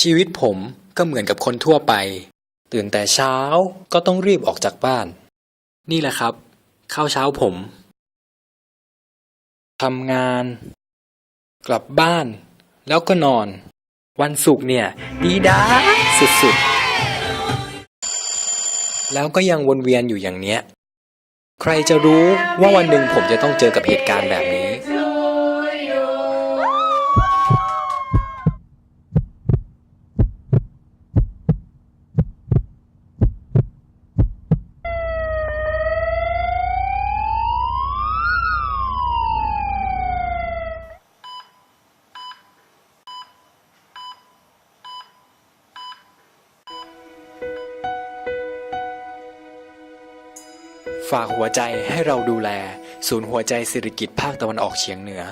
ชีวิตผมก็เหมือนกับคนทั่วไป ตื่นแต่เช้าก็ต้องรีบออกจากบ้าน นี่แหละครับ ข้าวเช้าผมทำงาน กลับบ้าน แล้วก็นอน วันศุกร์เนี่ย ดีด้าสุดๆ แล้วก็ยังวนเวียนอยู่อย่างเนี้ย ใครจะรู้ว่าวันหนึ่งผมจะต้องเจอกับเหตุการณ์แบบนี้ ฝากหัวใจให้เราดูแล ศูนย์หัวใจสิริกิตภาคตะวันออกเฉียงเหนือ